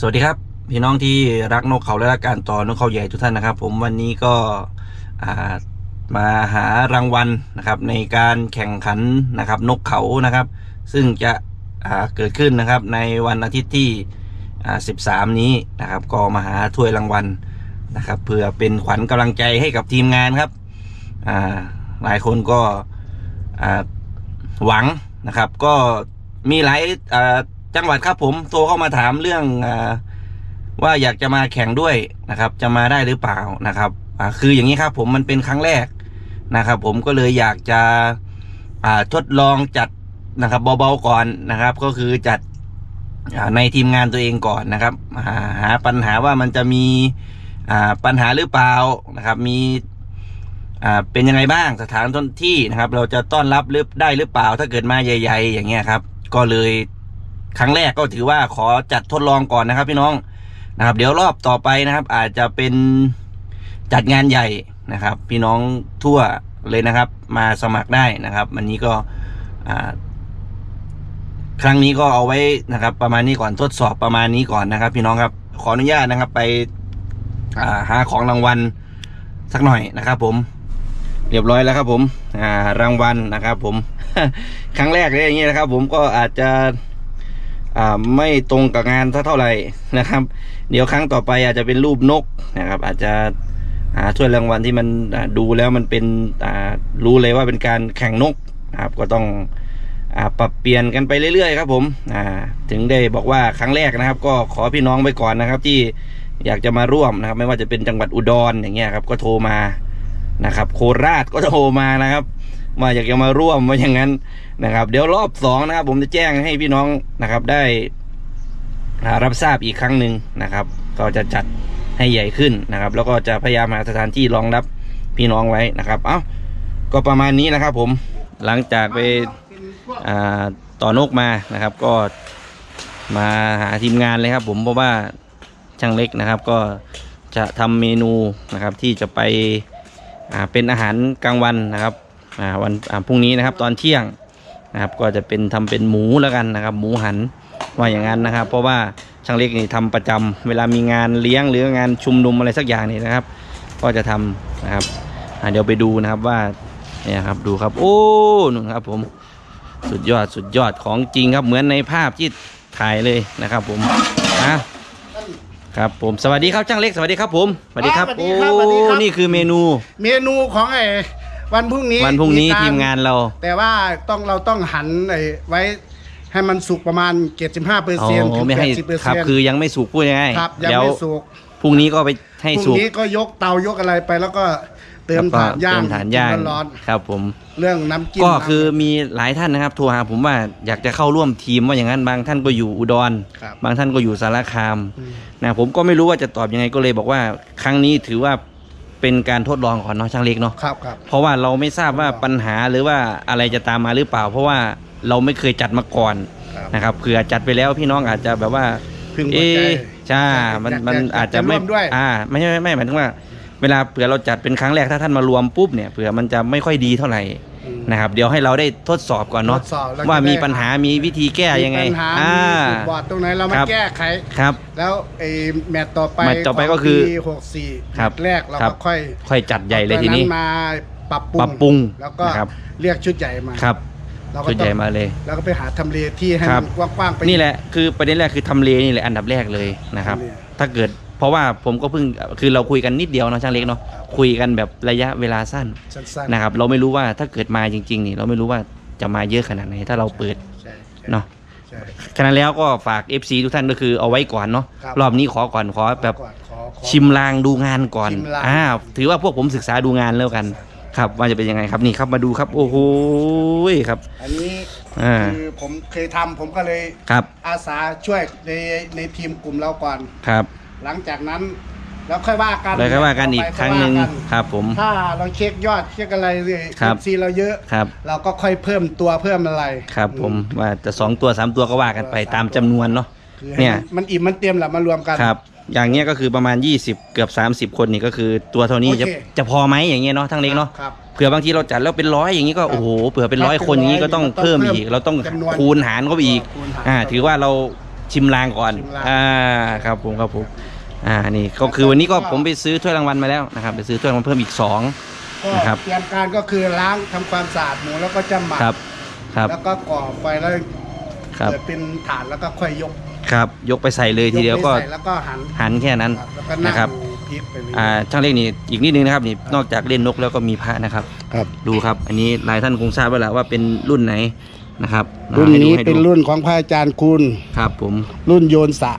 สวัสดีครับ พี่น้องที่รักนกเขาและรักการต่อนกเขาใหญ่ทุกท่านนะครับ ผมวันนี้ก็มาหารางวัลนะครับในการแข่งขันนะครับนกเขานะครับ ซึ่งจะเกิดขึ้นนะครับในวันอาทิตย์ที่อ่า13 นี้นะครับ ก็มาหาถ้วยรางวัลนะครับเพื่อเป็นขวัญกำลังใจให้กับทีมงานครับหลายคนก็หวังนะครับ ก็มีหลายอ จังหวัดครับผมโทรเข้ามาถามเรื่องอว่าอยากจะมาแข่งด้วยนะครับ จะมาได้หรือเปล่านะครับคืออย่างนี้ครับผมมันเป็นครั้งแรกนะครับ ผมก็เลยอยากจะทดลองจัดนะครับเบาๆก่อนนะครับ ก็คือจัดในทีมงานตัวเองก่อนนะครับ หาหาปัญหาว่ามันจะมีปัญหาหรือเปล่านะครับ มีเป็นยังไงบ้างสถานที่นะครับ เราจะต้อนรับหรือได้หรือเปล่าถ้าเกิดมาใหญ่ ๆ อย่างเงี้ยครับ ก็เลย ครั้งแรกก็ถือว่าขอจัดทดลองก่อนนะครับ พี่น้องนะครับ เดี๋ยวรอบต่อไปนะครับ อาจจะเป็นจัดงานใหญ่นะครับ พี่น้องทั่วเลยนะครับ มาสมัครได้นะครับวันนี้ก็ครั้งนี้ก็เอาไว้นะครับ ประมาณนี้ก่อนทดสอบประมาณนี้ก่อนนะครับ พี่น้องครับ ขออนุญาตนะครับ ไปาหาของรางวัลสักหน่อยนะครับ ผม เรียบร้อยแล้วครับ ผมรางวัลนะครับ ผม ครั้งแรกเลยอย่างนี้นะครับ ผมก็อาจจะ ไม่ตรงกับงานเท่าไหร่นะครับ เดี๋ยวครั้งต่อไปอาจจะเป็นรูปนกนะครับ อาจจะหาถ้วยรางวัลที่มันดูแล้วมันเป็นรู้เลยว่าเป็นการแข่งนกครับก็ต้องอปรับเปลี่ยนกันไปเรื่อยๆครับผมถึงได้บอกว่าครั้งแรกนะครับ ก็ขอพี่น้องไปก่อนนะครับ ที่อยากจะมาร่วมนะครับ ไม่ว่าจะเป็นจังหวัดอุดรอย่างเงี้ยครับ ก็โทรมานะครับ โคราชก็โทรมานะครับ ว่าอยากจะมาร่วมว่าอย่างนั้นนะครับ เดี๋ยวรอบสองนะครับ ผมจะแจ้งให้พี่น้องนะครับได้รับทราบอีกครั้งหนึ่งนะครับ ก็จะจัดให้ใหญ่ขึ้นนะครับ แล้วก็จะพยายามหาสถานที่รองรับพี่น้องไว้นะครับ เอ้าก็ประมาณนี้นะครับ ผมหลังจากไปต่อนกมานะครับ ก็มาหาทีมงานเลยครับ ผมเพราะว่าช่างเล็กนะครับ ก็จะทำเมนูนะครับที่จะไปเป็นอาหารกลางวันนะครับ อ่าวันอ่าพรุ่งนี้นะครับตอนเที่ยงนะครับก็จะเป็นทำเป็นหมูแล้วกันนะครับ หมูหันว่าอย่างนั้นนะครับ เพราะว่าช่างเล็กนี่ทำประจำเวลามีงานเลี้ยงหรืองานชุมนุมอะไรสักอย่างนี่นะครับ ก็จะทำนะครับอะเดี๋ยวไปดูนะครับว่าเนี่ยครับดูครับ โอ้นู่นครับผมสุดยอดสุดยอดของจริงครับเหมือนในภาพที่ถ่ายเลยนะครับ ผมนะครับผมสวัสดีครับช่างเล็กสวัสดีครับผมสวัสดีครับสวัสโอ้ดีครับสวัสดีครับนี่คือเมนู เมนูของไอ้ วันพรุ่งนี้วันพรุ่งนี้ตทีมงานเรา แต่ว่าต้องเราต้องหันไอ้ไว้ให้มันสุกประมาณ 75เปอร์อ๋เซ็นต์ถึองไม่ให้80เปอร์ครับเซ็นต์คือยังไม่สุกพูดง่ายๆครับยังแล้วไม่สุกพรุ่งนี้ก็ไปให้พรุ่สุงกนี้ก็ยกเตายกอะไรไปแล้วก็เติมแล้วก็ถ่านย่างเติมฐานย่างกินร้อนครับผมๆเรื่องน้ำจิ้มก็คือมีหลายท่านนะครับโทรหาผมว่าอยากจะเข้าร่วมทีมว่าอย่างนั้นบางท่านก็อยู่อุดรครับบางท่านก็อยู่สารคามอืมนะผมก็ไม่รู้ว่าจะตอบยังไงก็เลยบอกว่า ครั้งนี้ถือว่า เป็นการทดลองก่อนเนาะช่างเล็กเนาะครับครับ เพราะว่าเราไม่ทราบว่าทดลองปัญหาหรือว่าอะไรจะตามมาหรือเปล่า เพราะว่าเราไม่เคยจัดมาก่อนครับ นะครับเผื่อจัดไปแล้วพี่น้องอาจจะแบบว่า พึงพอเอ๊ใจะใช่มันอยากมันอยากอาจจะจะไม่ร่วมด้วย อ่าไม่ใช่ไม่ไม่หมายถึงว่า เวลาเผื่อเราจัดเป็นครั้งแรกถ้าท่านมารวมปุ๊บเนี่ยเผื่อมันจะไม่ค่อยดีเท่าไหร่อืม นะครับเดี๋ยวให้เราได้ทดสอบก่อนเนาะทดสอบแล้วว่าจะได้มีปัญหามีวิธีแก้ยังไงมีปัญหาอ่า มีจุดบอดตรงไหนเรามาครับ แก้ไข ครับ แล้วไอ้แมตต์ต่อไปแมตช์ต่อไปก็คือหกสี่ครับแรกเราครัก็บ ค่อยค่อยจัดใหญ่เลยทีนี้ตอมาปรับปรุงปรับปรุงแล้วก็นะครับ เรียกชุดใหญ่มาครับเราก็ชุดต้ใหอญ่งมาเลย แล้วก็ไปหาทำเลที่ให้ครัมับนกว้างๆไป นี่แหละคือประเด็นแรกคือทำเลนี่แหละอันดับแรกเลยนะครับ ทำเล ถ้าเกิด เพราะว่าผมก็เพิ่งคือเราคุยกันนิดเดียวเนาะช่างเล็กเนาะคุยกันแบบระยะเวลาสั้นสั้นนะครับ เราไม่รู้ว่าถ้าเกิดมาจริง ๆ นี่ เราไม่รู้ว่าจะมาเยอะขนาดไหนถ้าเราเปิดๆใช่ใช่เนาะใช่ฉะนั้นแล้วก็ฝาก FC ทุกท่านก็คือเอาไว้ก่อนเนาะครับ รอบนี้ขอก่อนขอแบบก่อนขอขอ ชิมลางดูงานก่อนชิมลาง อ่าถือว่าพวกผมศึกษาดูงานแล้วกัน ครับว่าจะเป็นยังไงครับนี่ครับมาดูครับ โอ้โหครับอันนี้อ่าคือผมเคยทำผมก็เลยครับอาสาช่วยในในทีมกลุ่มเราก่อน ครับ หลังจากนั้นแล้วค่อยว่ากันเลยก็ว่ากันอีกต่ไปครั้งหนึ่งค่อยว่ากัครับ ผม ถ้าเราเช็คยอดเช็คอะไรเลยครับซีเราเยอะครับ เราก็ค่อยเพิ่มตัวเพิ่มอะไร ครับ ผมว่าจะสองตัวสามตัวก็ว่ากันไปตามจำนวนเนาะคือให้เนี่ยมันมันอิ่มมันเต็มแหละมารวมกันครับ อย่างเงี้ยก็คือประมาณ 20 เกือบ 30 คนนี่ก็คือตัวเท่านี้โอเคจะจะพอไหมอย่างเงี้ยเนาะทั้งเล็กเนาะครับเผื่อบางทีเราจัดแล้วเป็นร้อยอย่างนี้ก็ครับโอ้โหเผื่อเป็นร้อยครับคนอย่างนี้ก็ต้องเป็นร้อยเพิ่มต้องอีก เราต้องจำนวนคูณหารเข้าไปอีกคูณหารอ่าเข้าไปถือว่าเราชิมลางก่อนชิมลางอ่าครับผมครับผม อ่านี่ก็คือวันนี้ก็ผมไปซื้อถ้วยรางวัลมาแล้วนะครับไปซื้อถ้วยรางวัลเพิ่มอีกสอง ก็นะครับ เตรียมการก็คือล้างทำความสะอาดหมูแล้วก็จะหมักครับ ครับแล้วก็ก่อไฟแล้วครับเกิดเป็นฐานแล้วก็ค่อยยกครับยกไปใส่เลยทีเดียวก็กไปใส่แล้วก็หันหันแค่นั้นครับแล้วก็นั่นะงครับ ดูพลิกไปเลยอ่าช่างเล็กนี่อีกนิดนึงนะครับนี่นอกจากเล่นนกแล้วก็มีพระนะครับ ครับ ดูครับ อันนี้หลายท่านคงทราบแล้วแหละว่าเป็นรุ่นไหนนะครับรุ่นให้ดูนี้ให้ดูเป็นรุ่นของพระอาจารย์คุณ ครับผมรุ่นโยนสะ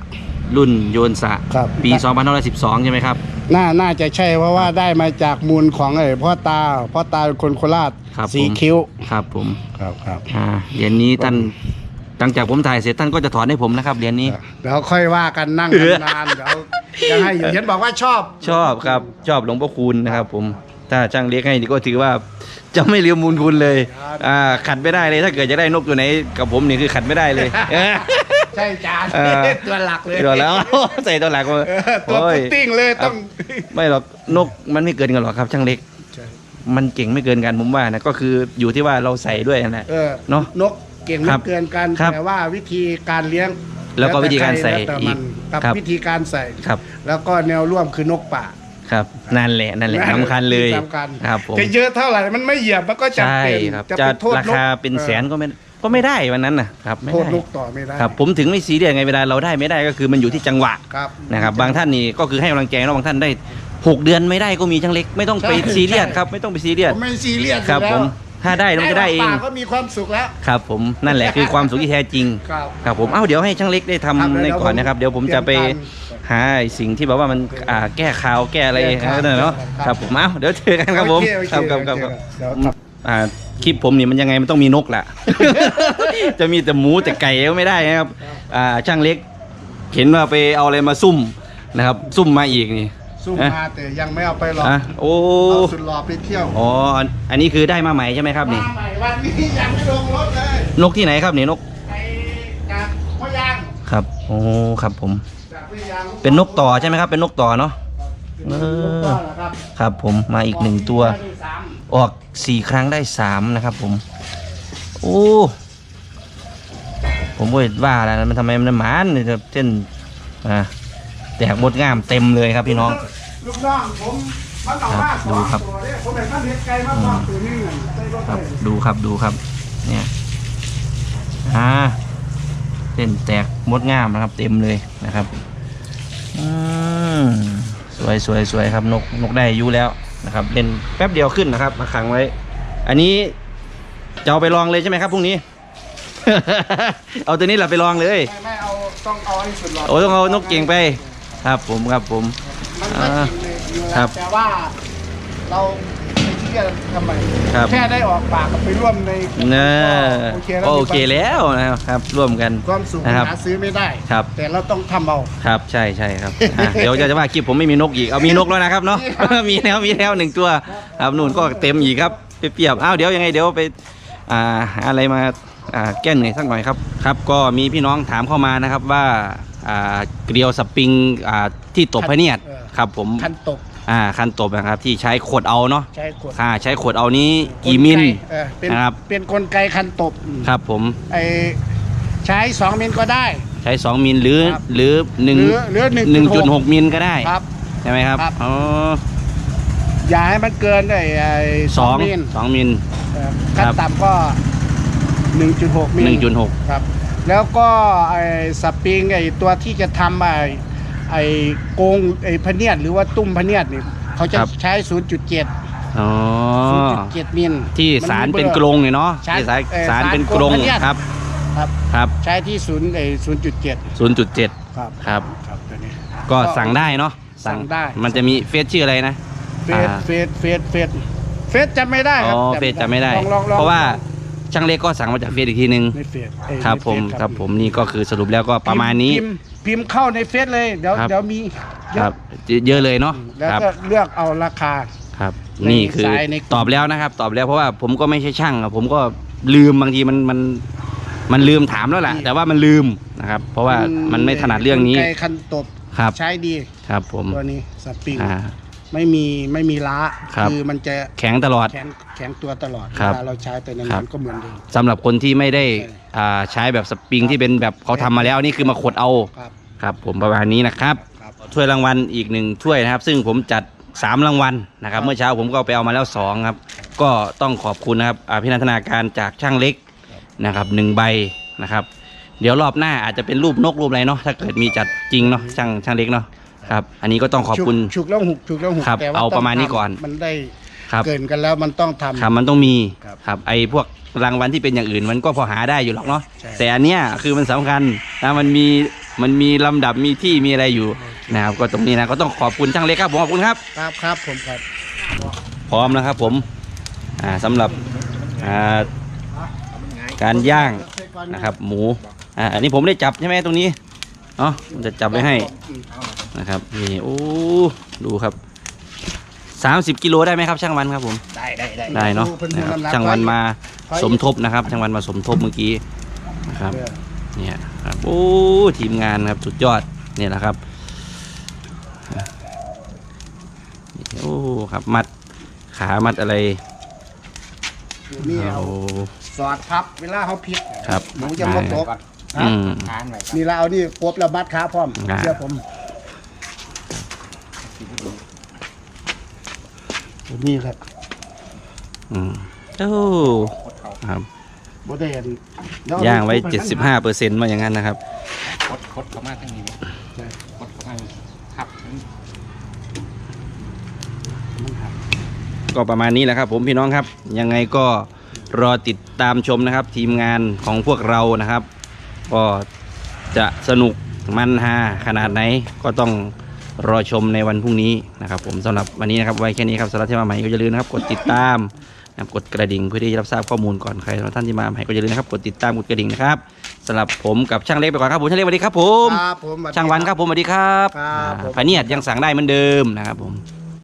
รุ่นโยนสะครับ ปี2512 ใช่ไหมครับ น่าน่าจะใช่เพราะว่าได้มาจากมูลของไอ้พ่อตาพ่อตาเป็นคนโคราชครับสีผม คิ้วครับผมครับครับอ่าเหรียญนี้ท่านหลังจากผมถ่ายเสร็จท่านก็จะถอนให้ผมนะครับเหรียญนี้ เดี๋ยวค่อยว่ากันนั่งกันนานเดี๋ยวจะให้อยู่เห็นบอกว่าชอบ ชอบครับชอบหลวงพ่อคูณนะครับผมถ้าช่างเล็กให้ก็ถือว่าจะไม่ลืมมูลคุณเลยอ่าขัดไม่ได้เลยถ้าเกิดจะได้นกตัวไหนกับผมนี่คือขัดไม่ได้เลยใช่จานเออ ตัวหลักเลยเดี๋ยวแล้ว ใส่ตัวหลักมาเออตัวโอ้ย พุดดิ้งเลยต้อง ไม่หรอกนกมันไม่เกินกันหรอกครับ ช่างเล็กมันเก่งไม่เกินกันผมว่านะก็คืออยู่ที่ว่าเราใส่ด้วยนั่นแหละ เออเนอะนกเก่งครัไม่บเกินกันครับแต่ว่าวิธีการเลี้ยงแล้วก็วิธีการใส่แล้วแต่มันอีกกับครับ วิธีการใส่ ครับ แล้วก็แนวร่วมคือนกป่าครับนั่นแหละนั่นแหละสำคัญเลยสำคัญครับผมจะเยอะเท่าไหร่มันไม่เหยียบมันก็จะใช่เป็นครับจะจะเป็นโทษราคาเป็นแสนก็ไม่ ก็ไม่ได้วันนั้นนะครับไม่โทษได้นกต่อไม่ได้ครับผมถึงไม่ซีเรียสไงเวลาเราได้ไม่ได้ก็คือมันอยู่ที่จังหวะครับนะครับ บางท่านนี่ก็คือให้กำลังใจแล้วบางท่านได้หกเดือนไม่ได้ก็มีช่างเล็ก ไม่ต้องไปใช่ซีเรียสใช่ครับไม่ต้องไปซีเรียสผมไม่ซีเรียสครับอยู่ผแล้วมถ้าได้มันจะได้เองป่าก็มีความสุขแล้ว ครับผมนั่นแหละคือความสุขที่แท้จริง ครับครับผมเอ้าเดี๋ยวให้ช่างเล็กได้ทำครับในเดี๋ยวก่อนนะครับ เดี๋ยวผมจะไปเตรียมการหาไอ้สิ่งที่แบบว่ามันอ่าแก้ข่าวแก้อะไรแก้ข่าวนั่นนะเนาะครับครับผมเอ้าเดี๋ยวเจอกันครับผมโอเคโอเคครับครับครับโอครับเคเดี๋ยวครับ อ่าคลิปผมนี่มันยังไงมันต้องมีนกแหละ จะมีแต่หมูแต่ไก่ก็ไม่ได้นะครับ อ่าช่างเล็ก เห็นว่าไปเอาอะไรมาซุ่มนะครับ ซุ่มมาอีกนี่ ซุ่มนะมาแต่ยังไม่เอาไปหรอกอะโอ้เอาสุดหล่อไปเที่ยวอ๋ออันอันนี้คือได้มาใหม่ใช่ไหมครับนี่ มาใหม่วันนี้ยังไม่ลงรถเลยนกที่ไหนครับนี่นกไปจากพะยางครับโอ้ครับผม จากพะยางเป็นนกต่อใช่ไหมครับ เป็นนกต่อเนาะ เออนกต่อเหรอครับ ครับผมมาอีกหนึ่งตัวได้สาม ออกสี่ครั้งได้สามนะครับผม โอ้ผมว่าแล้วมันทำไมมันหมานเนี่ยเส้นอ่าแตกบดงามเต็มเลยครับพี่น้อง ลูกน้องผมมันเอมาดูครับผมเห็นมันเห็กไกลมากกว่าตัวนี้ครับดูครับดูครับ เนี่ยอ่าเส้นแตกมดงามนะครับ เต็มเลยนะครับอืมสวยสวยสวยครับนกนกได้อายุแล้ว นะครับเล่นแป๊บเดียวขึ้นนะครับ มาขังไว้ อันนี้จะเอาไปลองเลยใช่ไหมครับพรุ่งนี้ เอาตัวนี้แหละไปลองเลย ไม่ไม่เอาต้องเอาให้สุดหล่อโอ้ต้องเอานกเก่งไป ครับผมครับผม มันก็จริงเลยอยู่ครันะบแต่ว่าเรา ไม่เชื่อทำไมครับ แค่ได้ออกปากกับไปร่วมในเนอโอเคก็โอเคแล้วนะครับร่วมกันความสุขนะครับหาซื้อไม่ได้ ครับ แต่เราต้องทำเอา ครับใช่ใช่ครับอะ เดี๋ยวจะจะว่าคลิปผมไม่มีนกอีกเอามีนกแล้วนะครับเนาะ มีแล้วมีแล้วหนึ่งตัวครับนู่นก็เต็มอีกครับเปรียบๆอ้าวเดี๋ยวยังไงเดี๋ยวไปอ่าหาอะไรมาอ่าแก้เหนื่อยสักหน่อยครับครับ ก็มีพี่น้องถามเข้ามานะครับว่าอ่าเกลียวสปริงอ่าที่ตบพะเนียดเออ ครับผม คันตก อ่าคันตบนะครับที่ใช้ขวดเอาเนาะใช้ขวดอ่าใช้ขวดเอานี้กี่มิล เออเป็นนะครับ เป็นกลไกคันตบอืมครับผมไอใช้สองมิลก็ได้ ใช้2มิลหรือครับหรือ1หรือหรือหนึ่งจุดหกมิลก็ได้ครับ ใช่ไหมครับครับ อ๋ออย่าให้มันเกินไอไอสองมิลสองมิล เออครัขั้นบต่ำก็หนึ่งจุดหกมิลหนึ่งจุดหกครับ แล้วก็ไอสปริงไอตัวที่จะทำไอ ไอโกงไอพะเนียดหรือว่าตุ้มพะเนียดนี่เขาจะใช้ 0.7 อ๋อ0.7มิลที่มันสารมีบอเป็นกรงเนี่ยเนาะสารที่สารเอ่อสารสารเป็นกรงกรงพะเนียดครับครับ ครับ ใช้ที่ศูนย์ไอ0.7ศูนย์จุดเจ็ดครับครับ ครับตัวนี้ก็สั่งได้เนาะสั่งได้ มันจะมีเฟซชื่ออะไรนะ เฟสอ่า เฟสเฟสเฟสเฟสจำไม่ได้คอ๋รัอเฟซจะไม่ได้ ลองลองลองเพราะว่าช่างเล็กก็สั่งมาจากเฟซอีกทีนึง ในเฟสเอ้ยครับในเฟซผมครับผมนี่ก็คือสรุปแล้วก็ประมาณนี้ พิพ์ พิมพ์เข้าในเฟซเลย เดี๋ยวครับ เดี๋ยวมีเยคอะรับเยอะเลยเนาะแล้วครับก็เลือกเอาราคา ครับ ในนี่คือสายในกลุ่ม ตอบแล้วนะครับ ตอบแล้วเพราะว่าผมก็ไม่ใช่ช่างอะผมก็ลืมบางทีมันมันมันลืมถามแล้วแหละแต่ว่ามันลืมนะครับ เพราะว่ามันไม่ถนัดเรื่องนี้กลไกคันตบครับใช้ดีครับผมตัวนี้สปริง อ่า ไม่มีไม่มีล้าครับ อมันจะแข็งตลอด แข็งแข็งตัวตลอดครัเวบลาเราใช้ไปครันาบนๆก็เหมือนเดิม สำหรับคนที่ไม่ได้ใช่อ่าใช้แบบสปริงที่เป็นแบบเขาทำมาแล้วนี่คือมาขดเอาครับครับ ผมประมาณนี้นะครับ ครับ ถ้วยรางวัลอีกหนึ่งถ้วยนะครับ ซึ่งผมจัด 3 รางวัลนะครับครับเมื่อเช้าผมก็ไปเอามาแล้ว 2 ครับ ก็ต้องขอบคุณนะครับอภินันทนาการจากช่างเล็กนะครับหนึ่งใบนะครับ เดี๋ยวรอบหน้าอาจจะเป็นรูปนกรูปอะไรเนาะถ้าเกิดมีจัดจริงเนาะช่างช่างเล็กเนาะ ครับ อันนี้ก็ต้องขอบคุณ ฉุกฉุกแล้วหุกฉุกแล้วหุกครับแต่ว่าเอาต้องประมาณนี้ทำก่อน มันได้ครับ เกินกันแล้วมันต้องทำ ครับมันต้องมีครับครับไอ้พวกรางวัลที่เป็นอย่างอื่นมันก็พอหาได้อยู่หรอกเนาะใช่ แต่อันเนี้ยคือมันสำคัญนะมันมีมันมีลำดับมีที่มีอะไรอยู่นะครับก็ตรงนี้นะก็ต้องขอบคุณช่างเล็กครับผมขอบคุณครับ ครับครับผมครับ พร้อมนะครับผมอ่าสำหรับอ่าการย่างนะครับ หมูอ่าอันนี้ผมได้จับใช่ไหมตรงนี้เนาะผมจะจับไว้ให้ นะครับนี่โอ้ดูครับ 30 กิโลได้ไหมครับ ช่างวันครับผมได้ได้ได้ได้เนาะพิ่นะครับำหกช่างวันมาไว้สมทบนะครับ ช่างวันมาสมทบเมื่อกี้นะครับเออเนี่ยครับโอ้ทีมงานครับสุดยอดเนี่ยนะครับโอ้ครับมัดขามัดอะไรอยู่นี่เอาโอ้สอดพับเวลาเขาพลิกครับหมูจะมาตกอืมนี่เราเอานี่ปบแล้วมัดขาพร้อมอ่าเชื่อผม นี่ครับอืมโอ้ครับโบเดนย่างไว้75เปอร์เซ็นต์มาอย่างนั้นนะครับคดคดเข้ามาทางนี้คดเข้ามาครับก็ประมาณนี้แหละครับ ผมพี่น้องครับ ยังไงก็รอติดตามชมนะครับ ทีมงานของพวกเรานะครับ ก็จะสนุกมันฮาขนาดไหนก็ต้อง รอชมในวันพรุ่งนี้นะครับผมสำหรับวันนี้นะครับไว้แค่นี้ครับสำหรับที่มาใหม่ก็อย่าลืมนะครับกดติดตามนะครับกดกระดิ่งเพื่อที่จะรับทราบข้อมูลก่อนใครสำหรับท่านที่มาใหม่ก็อย่าลืมนะครับกดติดตามกดกระดิ่งนะครับสำหรับผมกับช่างเล็กไปก่อนครับผมช่างเล็กสวัสดีครับผมครับผมสวัสดีช่างวันครับผมสวัสดีครับครับผมพะเนียดยังสั่งได้เหมือนเดิมนะครับผม